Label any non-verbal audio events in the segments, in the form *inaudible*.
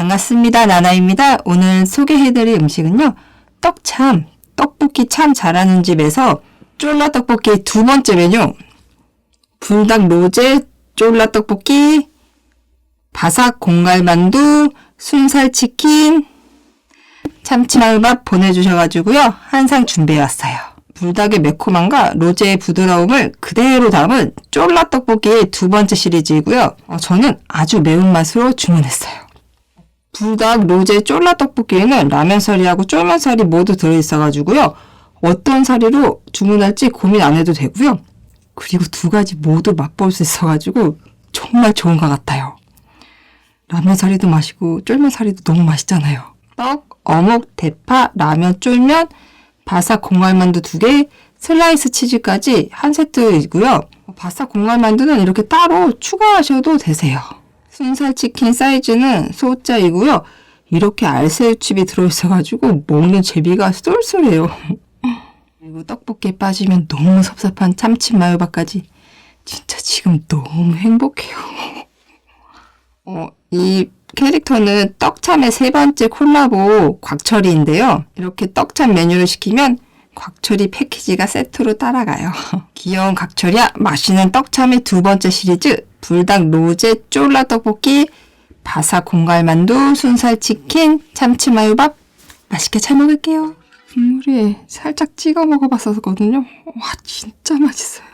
반갑습니다. 나나입니다. 오늘 소개해드릴 음식은요. 떡참, 떡볶이 참 잘하는 집에서 쫄라 떡볶이 두 번째 메뉴. 불닭 로제 쫄라 떡볶이, 바삭 공갈만두, 순살 치킨, 참치마을밥 보내주셔가지고요. 한 상 준비해왔어요. 불닭의 매콤함과 로제의 부드러움을 그대로 담은 쫄라 떡볶이의 두 번째 시리즈이고요. 어, 저는 아주 매운맛으로 주문했어요. 불닭 로제 쫄라 떡볶이에는 라면 사리하고 쫄면 사리 모두 들어있어가지고요. 어떤 사리로 주문할지 고민 안 해도 되고요. 그리고 두 가지 모두 맛볼 수 있어가지고 정말 좋은 것 같아요. 라면 사리도 맛있고 쫄면 사리도 너무 맛있잖아요. 떡, 어묵, 대파, 라면, 쫄면, 바삭 공갈만두 두 개, 슬라이스 치즈까지 한 세트이고요. 바삭 공갈만두는 이렇게 따로 추가하셔도 되세요. 순살 치킨 사이즈는 소자이고요. 이렇게 알새우칩이 들어있어가지고 먹는 재미가 쏠쏠해요. *laughs* 그리고 떡볶이에 빠지면 너무 섭섭한 참치 마요밥까지 진짜 지금 너무 행복해요. *laughs* 어, 이 캐릭터는 떡참의 세 번째 콜라보 곽철이인데요. 이렇게 떡참 메뉴를 시키면 곽철이 패키지가 세트로 따라가요. *laughs* 귀여운 곽철이야 맛있는 떡참의 두 번째 시리즈 불닭 로제 쫄라 떡볶이 바삭 공갈만두 순살 치킨 참치마요밥 맛있게 잘 먹을게요. 국물에 살짝 찍어 먹어봤었거든요. 와 진짜 맛있어요.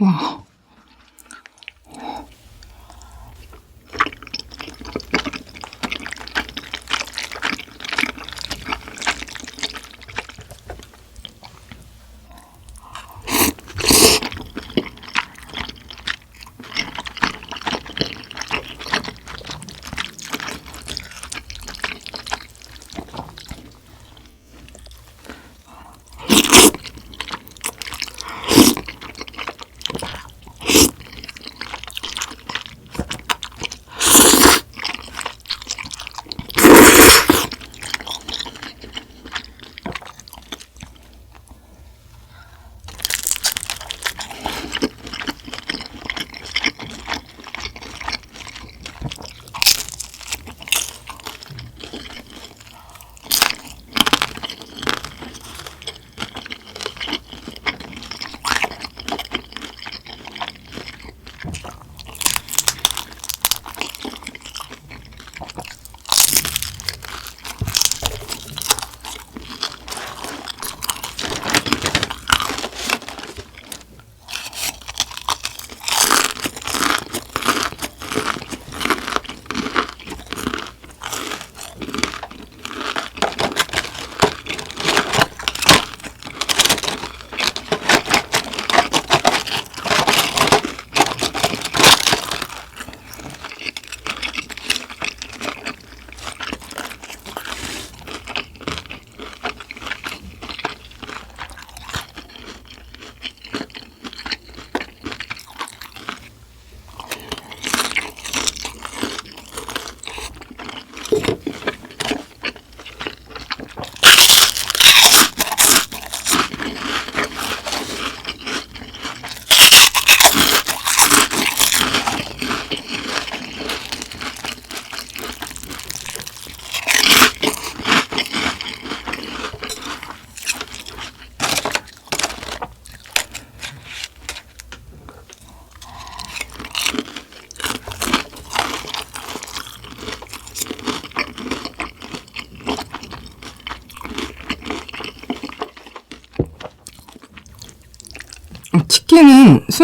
와.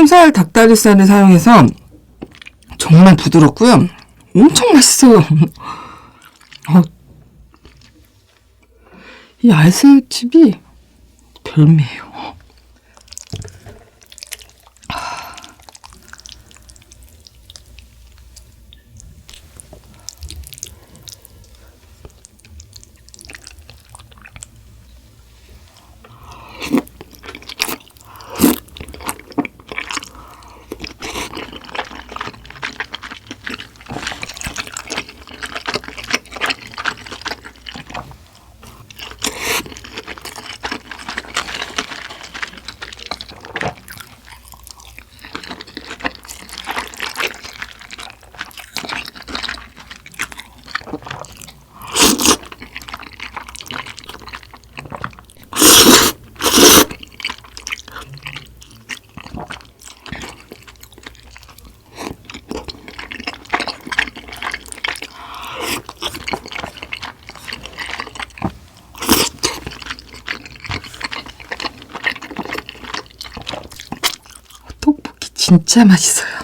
순살 닭다리살을 사용해서 정말 부드럽고요. 엄청 맛있어요. *laughs* 어, 이 알새우칩이 별미예요. 진짜 맛있어요.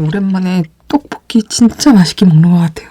오랜만에 떡볶이 진짜 맛있게 먹는 것 같아요.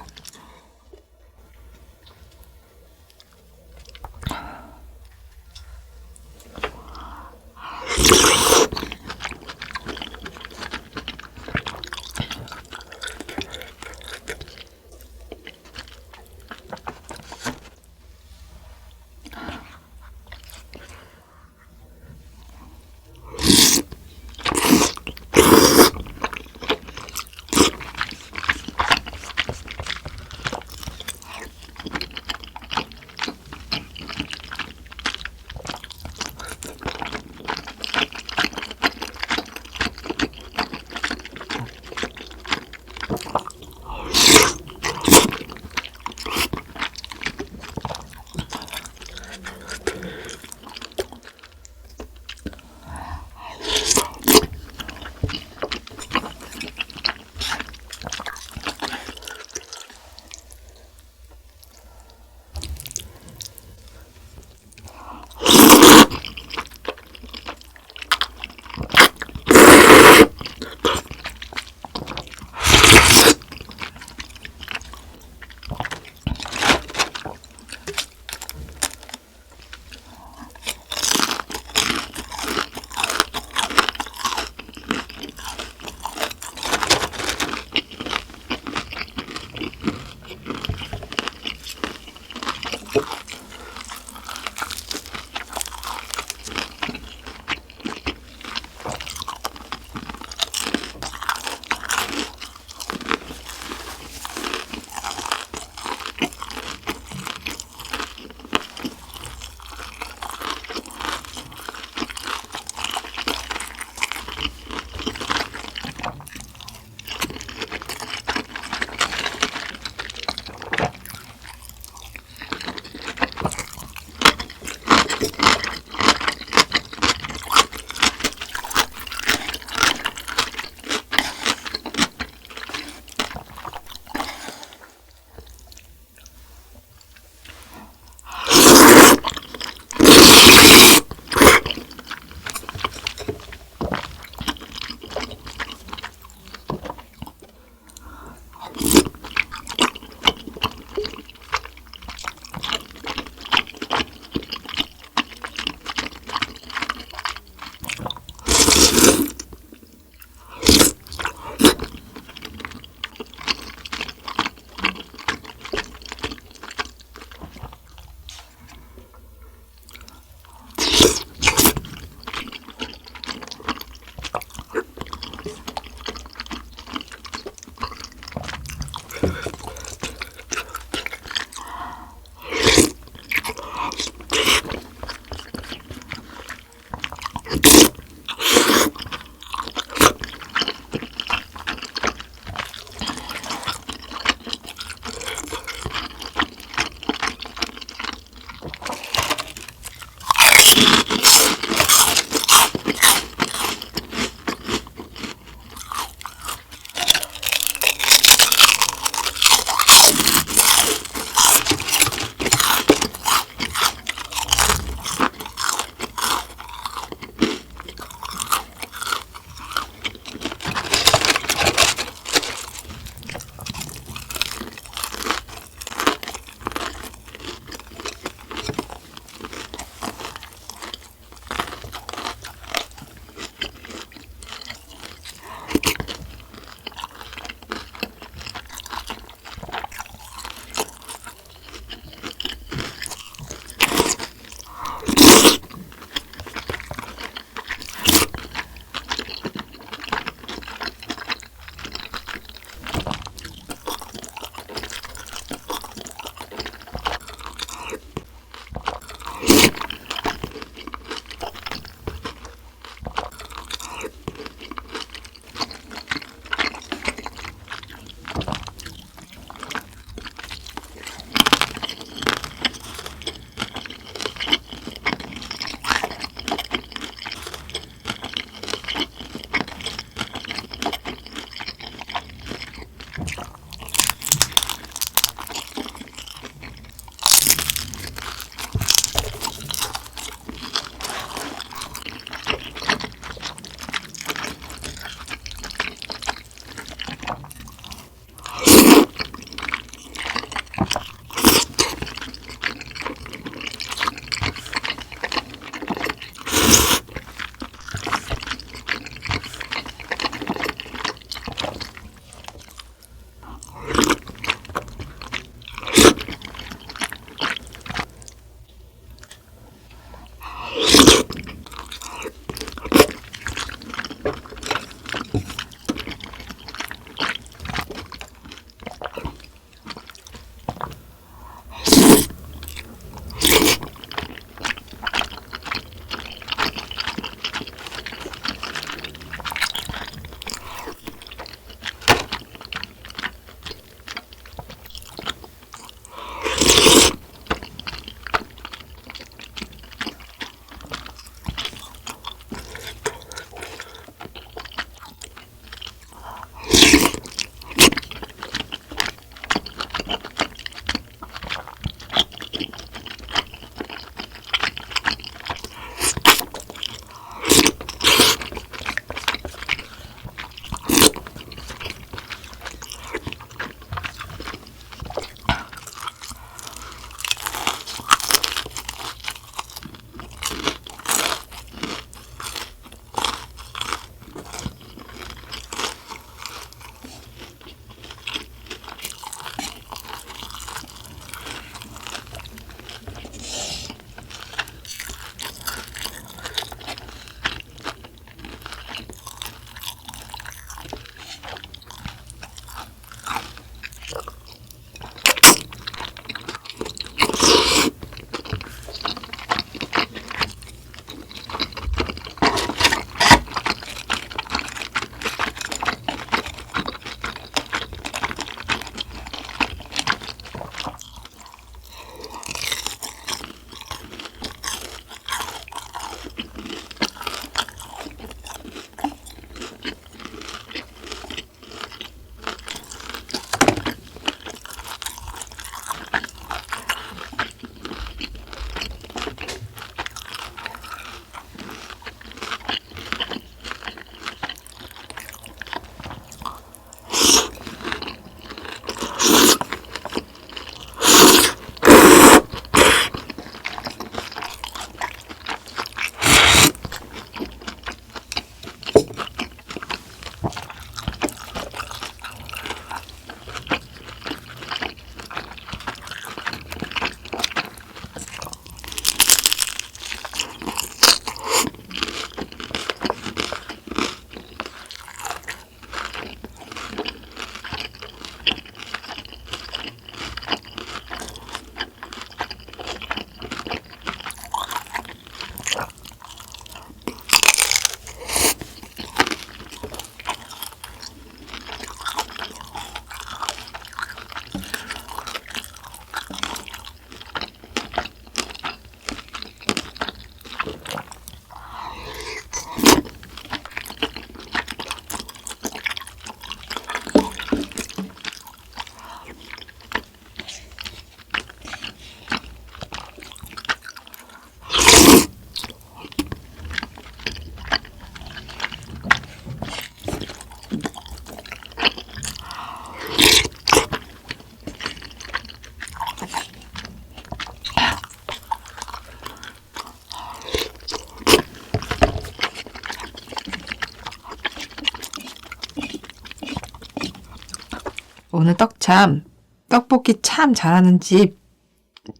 오늘 떡참 떡볶이 참 잘하는 집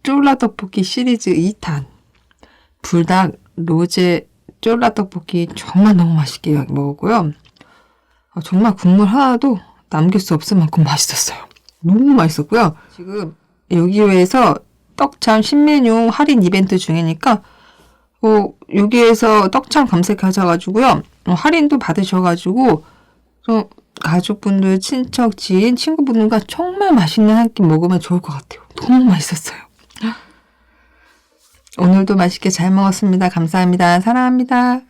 쫄라 떡볶이 시리즈 2탄 불닭 로제 쫄라 떡볶이 정말 너무 맛있게 먹었고요. 아, 정말 국물 하나도 남길 수 없을 만큼 맛있었어요. 너무 맛있었고요. 지금 여기에서 떡참 신메뉴 할인 이벤트 중이니까 어, 여기에서 떡참 검색하셔가지고요. 어, 할인도 받으셔가지고 어, 가족분들, 친척, 지인, 친구분들과 정말 맛있는 한 끼 먹으면 좋을 것 같아요. 너무 맛있었어요. 오늘도 맛있게 잘 먹었습니다. 감사합니다. 사랑합니다.